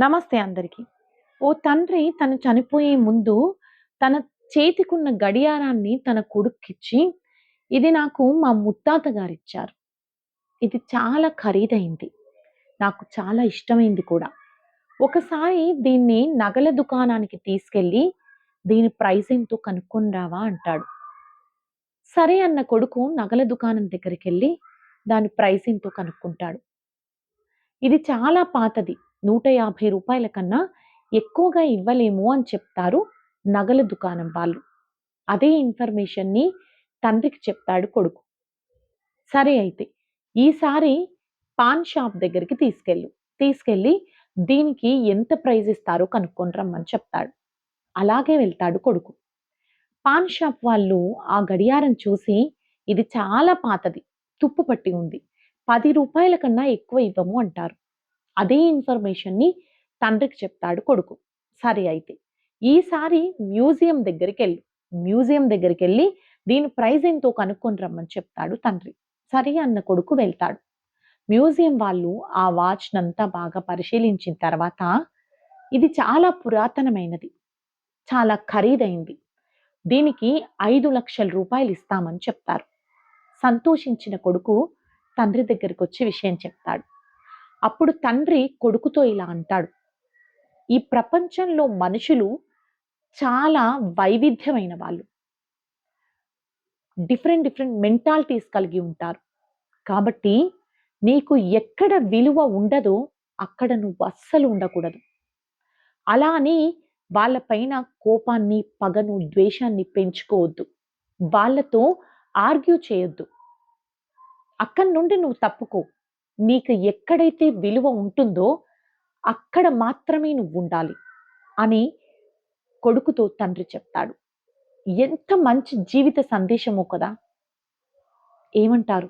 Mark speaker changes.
Speaker 1: నమస్తే అందరికీ ఓ తండ్రి తను చనిపోయే ముందు తన చేతికున్న గడియారాన్ని తన కొడుక్కిచ్చి, "ఇది నాకు మా ముత్తాత గారిచ్చారు. ఇది చాలా ఖరీదైంది. నాకు చాలా ఇష్టమైంది కూడా. ఒకసారి దీన్ని నగల దుకాణానికి తీసుకెళ్ళి, దీని ప్రైస్ ఎంతో కనుక్కొని రావా" అంటాడు. సరే అన్న కొడుకు నగల దుకాణం దగ్గరికి వెళ్ళి దాని ప్రైస్ ఎంతో కనుక్కుంటాడు. ఇది చాలా పాతది. నూట యాభై రూపాయల కన్నా ఎక్కువగా ఇవ్వలేము అని చెప్తారు నగల దుకాణం వాళ్ళు. అదే ఇన్ఫర్మేషన్‌ని తండ్రికి చెప్తాడు కొడుకు. సరే అయితే, ఈసారి పాన్ షాప్ దగ్గరికి తీసుకెళ్ళు. తీసుకెళ్ళి దీనికి ఎంత ప్రైజ్ ఇస్తారో కనుక్కొని రమ్మని చెప్తాడు. అలాగే వెళ్తాడు కొడుకు. పాన్ షాప్ వాళ్ళు ఆ గడియారం చూసి, "ఇది చాలా పాతది. తుప్పు పట్టి ఉంది. పది రూపాయల కన్నా ఎక్కువ ఇవ్వము" అంటారు. అదే ఇన్ఫర్మేషన్‌ని తండ్రికి చెప్తాడు కొడుకు. సరే అయితే, ఈసారి మ్యూజియం దగ్గరికి వెళ్ళి మ్యూజియం దగ్గరికి వెళ్ళి దీని ప్రైజ్ ఎంతో కనుక్కొని రమ్మని చెప్తాడు తండ్రి. సరే అన్న కొడుకు వెళ్తాడు. మ్యూజియం వాళ్ళు ఆ వాచ్‌నంతా బాగా పరిశీలించిన తర్వాత, "ఇది చాలా పురాతనమైనది. చాలా ఖరీదైంది. దీనికి ఐదు లక్షల రూపాయలు ఇస్తామని చెప్తారు. సంతోషించిన కొడుకు తండ్రి దగ్గరికొచ్చి విషయం చెప్తాడు. అప్పుడు తండ్రి కొడుకుతో ఇలా అంటాడు, "ఈ ప్రపంచంలో మనుషులు చాలా వైవిధ్యమైన వాళ్ళు. డిఫరెంట్, డిఫరెంట్ మెంటాలిటీస్ కలిగి ఉంటారు. కాబట్టి నీకు ఎక్కడ విలువ ఉండదో, అక్కడ నువ్వు అస్సలు ఉండకూడదు. అలా అని వాళ్ళ పైన కోపాన్ని, పగను, ద్వేషాన్ని పెంచుకోవద్దు. వాళ్ళతో ఆర్గ్యూ చేయొద్దు. అక్కడి నుండి నువ్వు తప్పుకో. నీకు ఎక్కడైతే విలువ ఉంటుందో, అక్కడ మాత్రమే నువ్వు ఉండాలి అని కొడుకుతో తండ్రి చెప్తాడు. ఎంత మంచి జీవిత సందేశమో కదా! ఏమంటారు?